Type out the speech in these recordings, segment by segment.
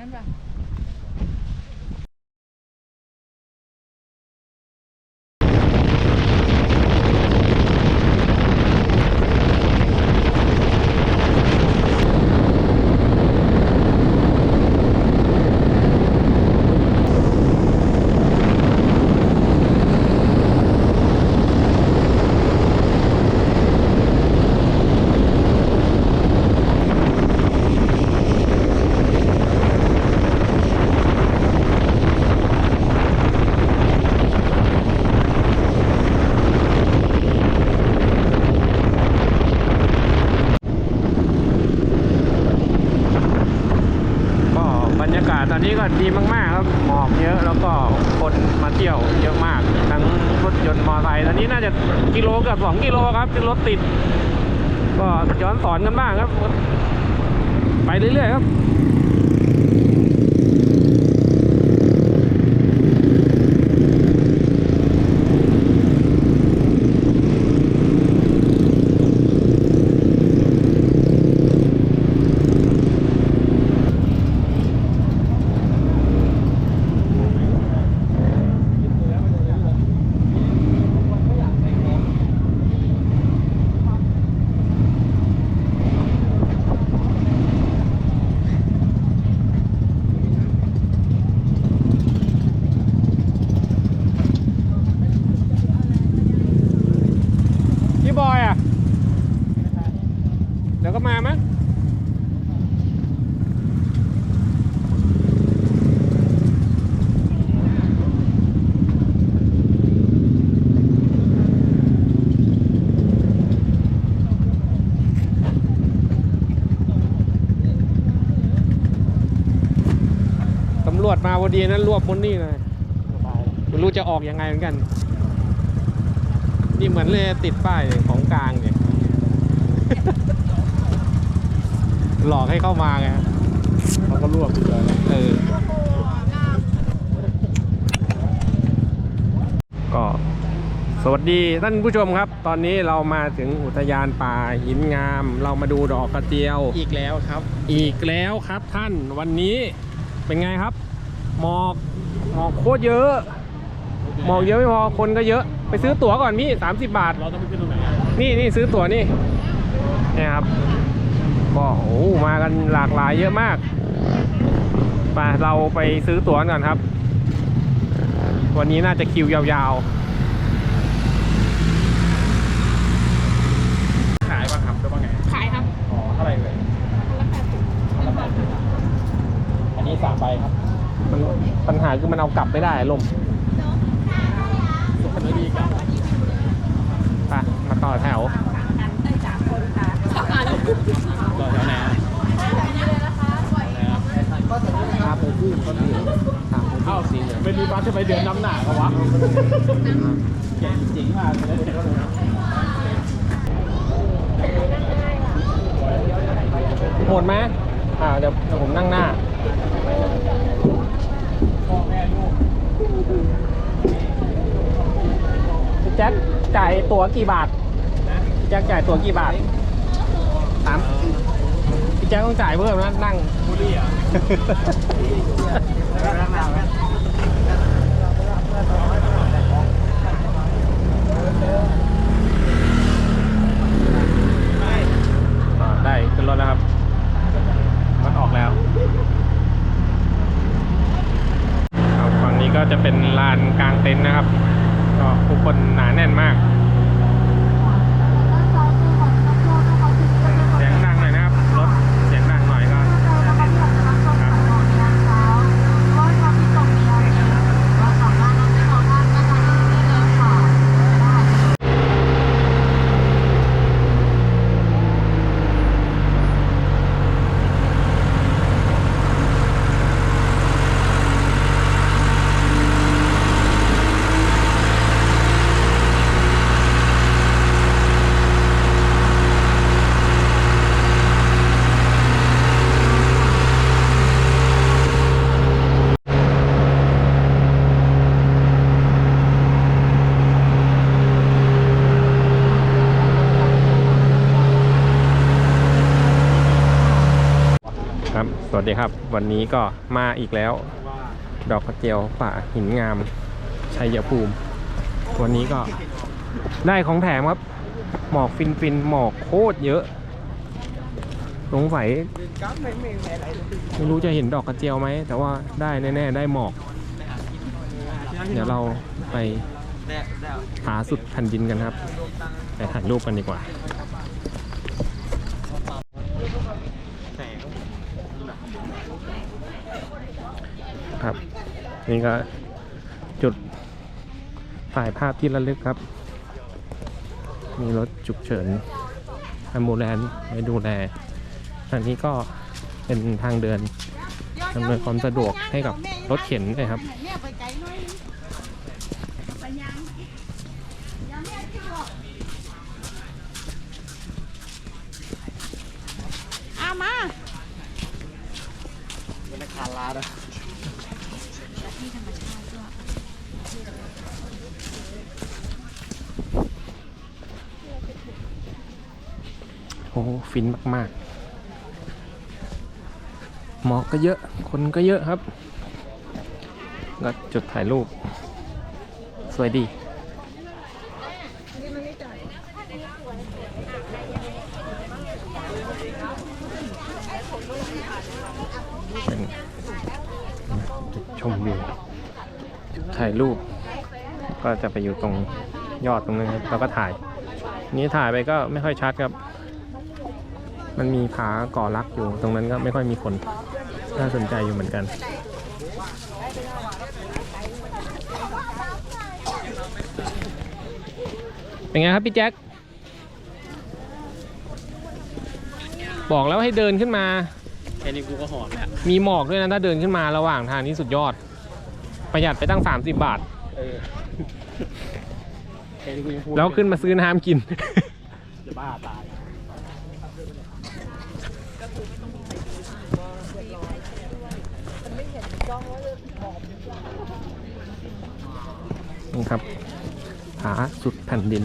นั้นป่ะ ก็บรรยากาศตอนนี้ก็ดีมากๆครับหมอกเยอะแล้วก็คนมาเที่ยวเยอะมากทั้งรถยนต์มอเตอร์ไซค์ตอนนี้น่าจะกิโลเกือบสองกิโลครับที่รถติด ก็ย้อนสอนกันบ้างครับ ไปเรื่อยๆครับ พี่บอยอะ เดี๋ยวก็มามั้งตำรวจมาพอ ดีนั้นรวบมนนี่เลยไม่รู้จะออกยังไงเหมือนกัน นี่เหมือนเลยติดป้ายของกลางเนี่ย หลอกให้เข้ามาไงเขาก็รวบอยู่เลยเออก็สวัสดีท่านผู้ชมครับ ตอนนี้เรามาถึงอุทยานป่าหินงาม เรามาดูดอกกระเจียว อีกแล้วครับ อีกแล้วครับท่านวันนี้เป็นไงครับ หมอกหมอกโคตรเยอะ หมอกเยอะไม่พอคนก็เยอะ ไปซื้อตั๋วก่อนพี่30บาท เราต้องไปขึ้นตรงไหนอะนี่นี่ซื้อตั๋วนี่เนี่ยครับก็โอ้โหมากันหลากหลายเยอะมากไปเราไปซื้อตั๋วกันก่อนครับ วันนี้น่าจะคิวยาวขายป่ะครับหรือว่าไง ขายครับ อ๋อเท่าไหร่เลยอันนี้สามใบครับ ๆมันปัญหาคือมันเอากลับไม่ได้ลมสุขนาดีครับไปมาต่อแถวได้สามคนค่ะรอแถวไหนอะครับผมพี่เขาถือถามผมเอ้าสีเป็นมีบัสจะไปเดือนน้ำหนาเขาวะแกจริงมากเลยนะหมดไหมอ่าเดี๋ยวเดี๋ยวผมนั่งหน้า พ่อแม่ลูก พี่แจ็คจ่ายตั๋วกี่บาทนะพี่แจ็คจ่ายตั๋วกี่บาทสามพี่แจ็คต้องจ่ายเพิ่มนะนั่งบุรีอะ วัสดีครับ วันนี้ก็มาอีกแล้ว ดอกกระเจียวป่าหินงามชัยภูมิ วันนี้ก็ได้ของแถมครับ หมอกฟินฟินหมอกโคตรเยอะสงสัยไม่รู้จะเห็นดอกกระเจียวไหม แต่ว่าได้แน่ ๆ ได้หมอก เดี๋ยวเราไปหาสุดแผ่นดินกันครับ ไปถ่ายรูปกันดีกว่า ครับ นี่ก็จุดถ่ายภาพที่ระลึกครับ มีรถฉุกเฉินแอมบูแลนไปดูแลอันนี้ก็เป็นทางเดินอำนวยความสะดวกให้กับรถเข็นด้วยครับเออกเอามาเป็นคาราดะ โอ้ฟินมากๆ หมอกก็เยอะ คนก็เยอะครับ ก็จุดถ่ายรูป สวยดีเป็นจุดชมวิวจุดถ่ายรูป ก็จะไปอยู่ตรงยอดตรงนั้นครับแล้วก็ถ่าย นี้ถ่ายไปก็ไม่ค่อยชัดครับ มันมีผาก่อรักอยู่ ตรงนั้นก็ไม่ค่อยมีคนน่าสนใจอยู่เหมือนกัน เป็นไงครับพี่แจ็คบอกแล้วให้เดินขึ้นมาแค่นี้กูก็หอมแล้วมีหมอกด้วยนะถ้าเดินขึ้นมาระหว่างทางนี้สุดยอด ประหยัดไปตั้ง 30 บาท เออแค่นี้กูยังพูดแล้วขึ้นมาซื้อน้ำกิน จะบ้าตาย นี่ครับผาสุดแผ่นดิน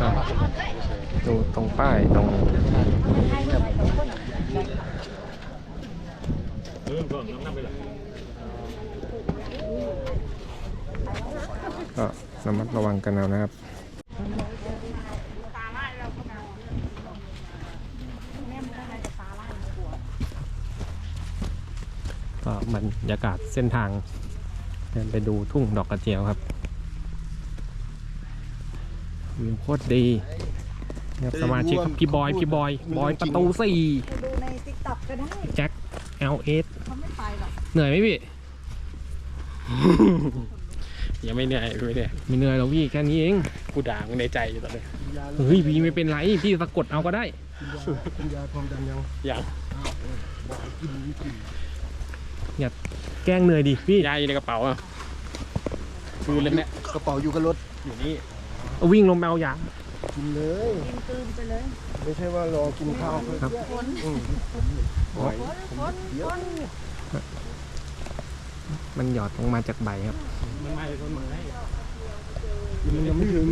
อะดูตรงป้ายตรง ก็ระมัดระวัง กันเอานะครับก็บรรยากาศเส้นทางเดินไปดูทุ่งดอกกระเจียวครับวิวโคตรดีเนี่ยสมาชิกพี่บอยพี่บอยบอยประตูสี่ดูในติ๊กต็อกก็ได้แจ็ค LS เขาไม่ไปหรอกเหนื่อยไหมพี่ ยังไม่เหนื่อยไม่เหนื่อยไม่เหนื่อยหรอกพี่แค่นี้เองกูด่ามึงในใจอยู่ตอนนี้เฮ้ยพี่ไม่เป็นไรพี่สะกดเอาก็ได้กินยาความดันยังยังแกล้งเหนื่อยดิพี่ยาอยู่ในกระเป๋าอะคืนเลยเนี่ยกระเป๋าอยู่กับรถอยู่นี่เอาวิ่งลงแมวยางกินเลยกินปืนไปเลย ไม่ใช่ว่ารอกินข้าวเพื่อครับอืมมันหยอดลงมาจากใบครับ มันไม่ต้นไม้มันยังไม่ถึง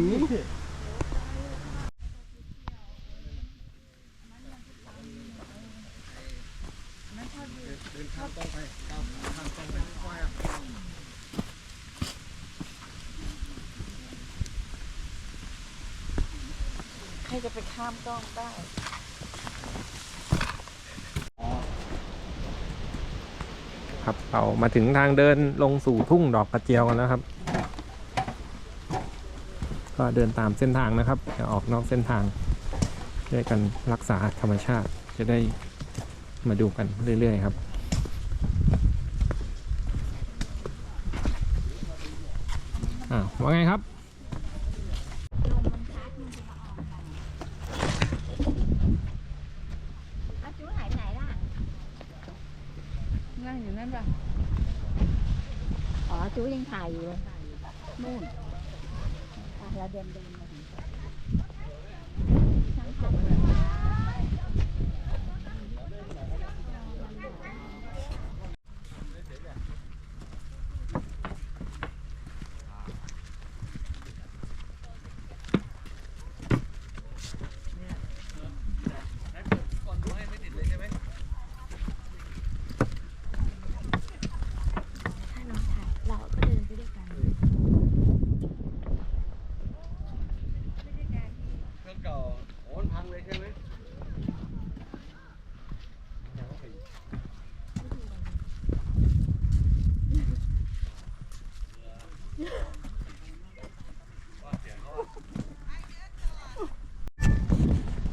ใครจะไปข้ามกล้องได้ ครับเรามาถึงทางเดินลงสู่ทุ่งดอกกระเจียวกันแล้วครับ ก็เดินตามเส้นทางนะครับอย่าออกนอกเส้นทางช่วยกันรักษาธรรมชาติจะได้มาดูกันเรื่อย ๆ ครับอ่าวว่าไงครับ อาจูหายไปไหนล่ะ นั่งอยู่นั่นป่ะ อ๋อจูยังถ่ายอยู่เลยนู่นอะเราเดินเดินมาถึงช่างผม ถเก่าโอ้มันพังเลยใช่ไหม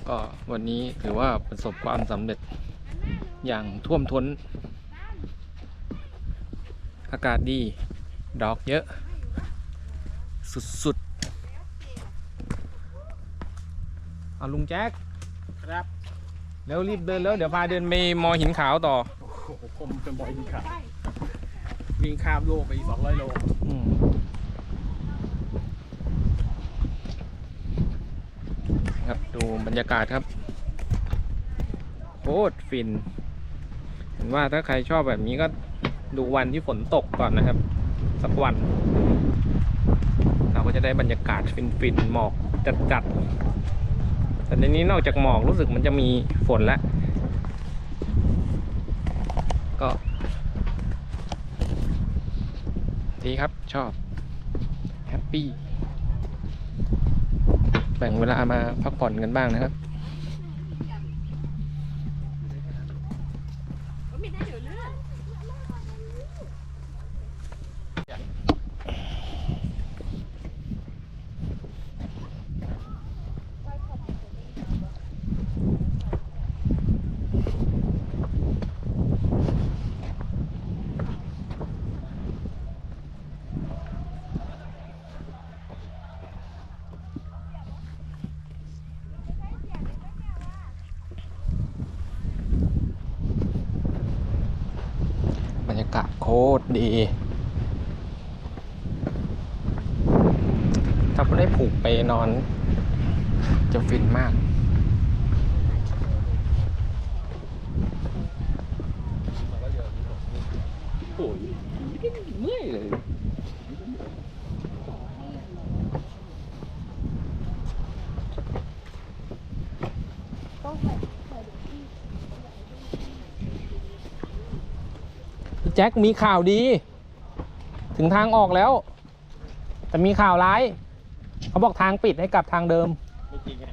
ก็วันนี้ถือว่าประสบความสำเร็จอย่างท่วมท้น อากาศดี ดอกเยอะ สุดๆเอาลุงแจ็คครับ แล้วรีบเดินแล้วเดี๋ยวพาเดินไปมอหินขาวต่อโอ้โหผมเป็นบอยวิ่งข้ามวิ่งข้ามโลกไปอีกสองร้อยโล อืมครั บรรยากาศครับโคตรฟินเห็นว่าถ้าใครชอบแบบนี้ก็ดูวันที่ฝนตกก่อนนะครับ สักวัน เราก็จะได้บรรยากาศฟินๆหมอกจัดๆแต่ในนี้นอกจากหมอกรู้สึกมันจะมีฝนแล้วก็ ดีครับชอบแฮปปี้ แบ่งเวลามาพักผ่อนกันบ้างนะครับ บรรยากาศโคตร ดี ถ้าไม่ได้ผูกไปนอน จะฟินมาก โอ้ยเมื่อยเลย พี่แจ็คมีข่าวดี ถึงทางออกแล้ว แต่มีข่าวร้าย เขาบอกทางปิดให้กลับทางเดิม ไม่จริงไง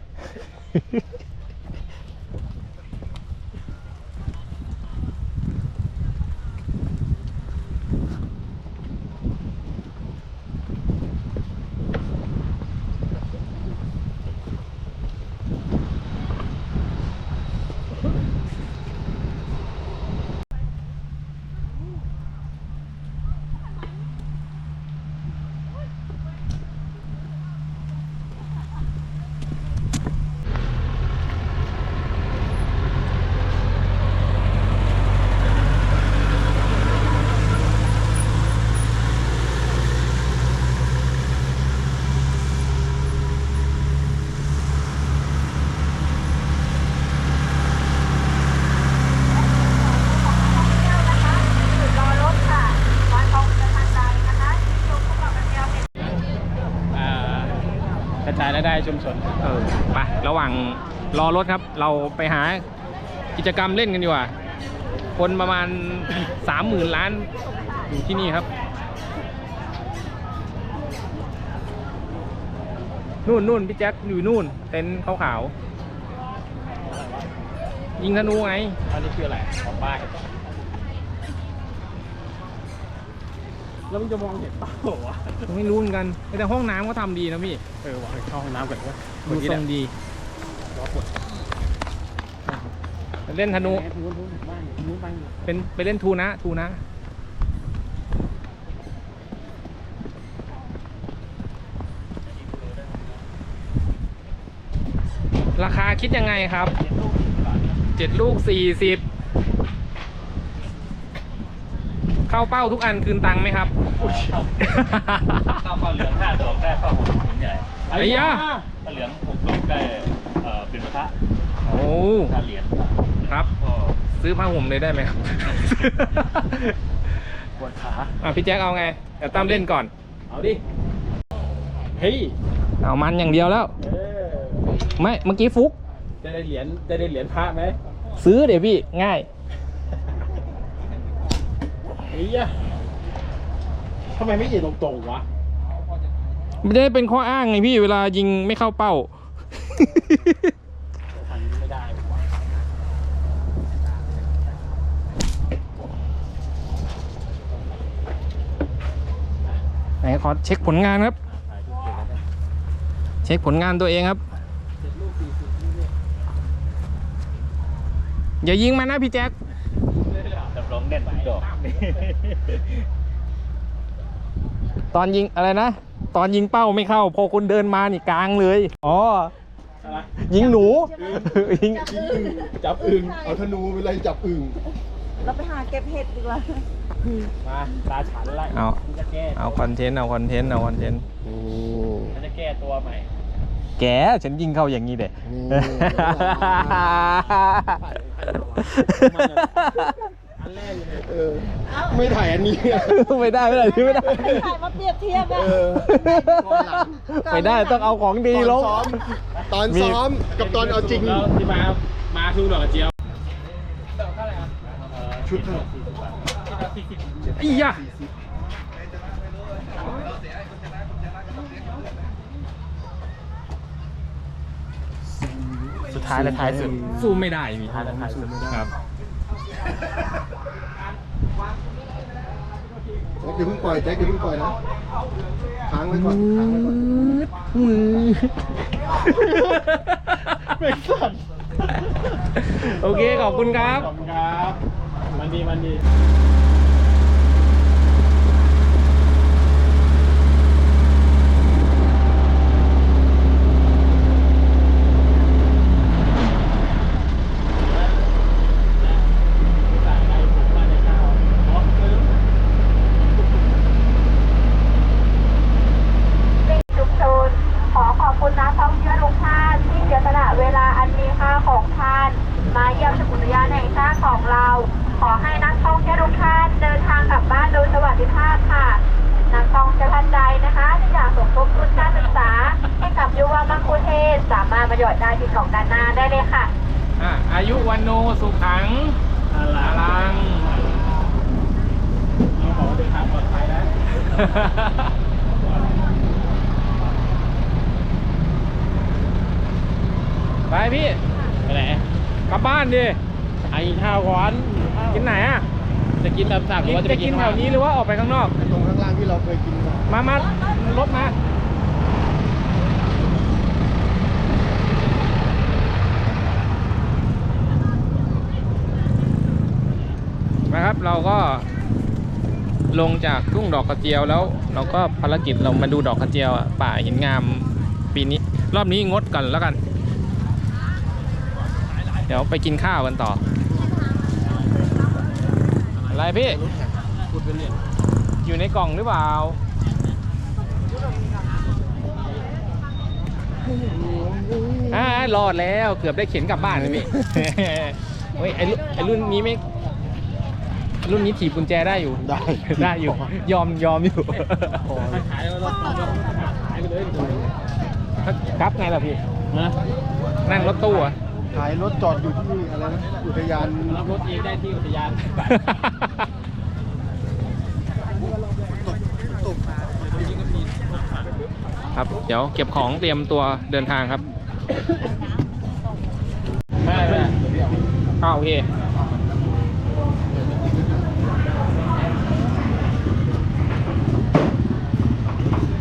อ่ากระจายรายได้ชุมชนเออไประหว่างรอรถครับ เราไปหากิจกรรมเล่นกันดีกว่า คนประมาณสามหมื่นล้านอยู่ที่นี่ครับ นู่นนู่นพี่แจ็คอยู่นู่น เต็นท์ขาวๆยิงธนูไงอันนี้คืออะไรของป้าย แล้วมันจะมองเห็นเปล่าวะไม่รู้เหมือนกัน แต่ห้องน้ำก็ทำดีนะพี่เออวะเข้าห้องน้ำก่อนวะดูทรงดีรอปวดเล่นธนูทูนทูนบ้านทูนบ้านเป็นไปเล่นทูนะทูนะราคาคิดยังไงครับ เจ็ดลูกสี่สิบ เข้าเป้าทุกอันคืนตังค์ไหมครับข้าวข้าวเหลืองห้าดอกได้ข้าวหกถุงใหญ่ไอ้ยะข้าวเหลืองหกดอกได้เอ่อเป็นพระโอ้ห้าเหรียญครับก็ซื้อผ้าห่มเลยได้ไหมครับปวดขาอะพี่แจ็คเอาไงเดี๋ยวตั้มเล่นก่อน เอาดิ เฮ้ย เอามันอย่างเดียวแล้วเออไม่ เมื่อกี้ฟุก จะได้เหรียญ จะได้เหรียญพระไหม ซื้อเดี๋ยวพี่ ง่าย เฮ้ยะทำไมไม่ยิงตรงๆวะไม่ได้เป็นข้ออ้างไงพี่เวลายิงไม่เข้าเป้าไม่ได้วะไหนขอเช็คผลงานครับ เช็คผลงานตัวเองครับ อย่ายิงมานะพี่แจ็ค ดำรงเด่นทุกดอกตอนยิงอะไรนะ ตอนยิงเป้าไม่เข้า พอคนเดินมานี่กลางเลย อ๋อ ยิงหนู ยิงจับอึ่งเอาธนูไปไล่จับอึ่งเราไปหาเก็บเห็ดดีกว่ามาตาฉันไล่เอามันจะแก้เอาคอนเทนต์เอาคอนเทนต์เอาคอนเทนต์มันจะแก้ตัวใหม่ แกฉันยิงเข้าอย่างนี้เด็ อันแรกเลยเออไม่ถ่ายอันนี้ ไม่ได้ไม่ได้ไม่ได้ ถ่ายมาเปรียบเทียบอะเออก่อนหลังไม่ได้ต้องเอาของดีตอนลงซ้อม ตอนซ้อมกับตอนเอาจริง แล้วที่มามาคือดอกกระเจียวชุดเท่าไหร่อียะสุดท้ายและท้ายสุดสู้ไม่ได้มีท้ายและท้ายสุดครับ แจ็คอย่าเพิ่งปล่อยแจ็คอย่าเพิ่งปล่อยนะค้างไว้ก่อนค้างไว้ก่อนไม่สั่นโอเค ขอบคุณครับ ขอบคุณครับ มันดีมันดี ชุมชนขอขอบคุณนักท่องเที่ยวทุกท่านที่เสียสละเวลาอันมีค่าของท่าน มาเยี่ยมสมุทรยานแห่งชาติของเรา ขอให้นักท่องเที่ยวทุกท่านเดินทางกลับบ้านโดยสวัสดิภาพค่ะ นักท่องเที่ยวท่านใดนะคะที่อยากสมทบทุนการศึกษา ให้กับยุวมังคุเทศสามารถมาหยอดได้ที่กล่องด้านหน้าได้เลยค่ะ อะอายุวันโนสุขังอาลัง เราบอกว่าเดินทางปลอดภัยนะ ไปพี่ ไปไหนานดิไอ้ข้าวก่อนกินไหนอะจะกินตามสั่งหรือว่าจะจะไปกิกินนแถวนี้หรือว่าออกไปข้างนอก ตรงข้างล่างที่เราเคยกินมา มามารถมานะครับ เราก็ลงจากทุ่งดอกกระเจียวแล้ว เราก็ภารกิจเรามาดูดอกกระเจียวอะป่าหินงามปีนี้ รอบนี้งดก่อนแล้วกัน เดี๋ยวไปกินข้าวกันต่อ อะไรพี่พูดเป็นเรื่องอยู่ในกล่องหรือเปล่าอ่ารอดแล้วเกือบได้เข็นกลับบ้านเลยพี่ เฮ้ยไอรุ่นไอรุ่นนี้ไม่ รุ่นนี้ถีบกุญแจได้อยู่ ได้ได้อยู่ ยอมยอมอยู่ ขายแล้วเราขายไปเลย ครับไงล่ะพี่นะนั่งรถตู้อะ ขายรถจอดอยู่ที่อะไรนะอุทยานรับรถเองได้ที่อุทยานครับ เดี๋ยวเก็บของเตรียมตัวเดินทางครับไม่ไม่อ้าวโอเค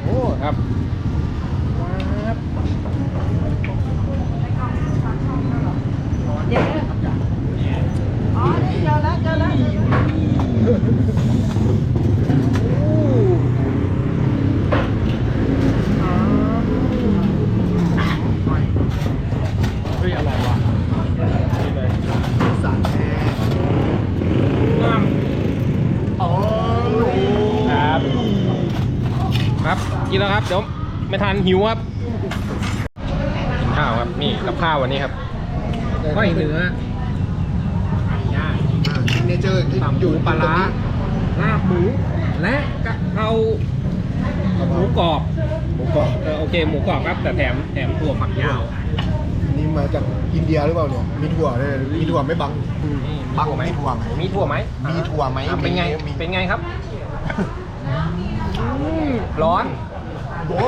โอ้ ครับ เดี๋ยวอ๋อนี่เจอแล้วเจอแล้ว เฮ้ยอะไรวะนี่เลย สารแอร์อ๋อ ครับ ครับกินแล้วครับ เดี๋ยว ไม่ทันหิวครับกินข้าวครับ นี่กับข้าววันนี้ครับก้อยเนื้อไก่ย่างเนเจอร์ที่หม่ำหอยู่มูปลาร้าลาบหมูและกะเพราหมูกรอบหมูกรอบเออโอเคหมูกรอบครับ แต่แถมแถมถั่วฝักยาวนี่มาจากอินเดียหรือเปล่าเนี่ย มีถั่วด้วยมีถั่วไม่บังบังถั่วไหมมีถั่วไหมมีถั่วไหมมีถั่วไหมอะเป็นไงมีเป็นไงครับอืมร้อน โอ้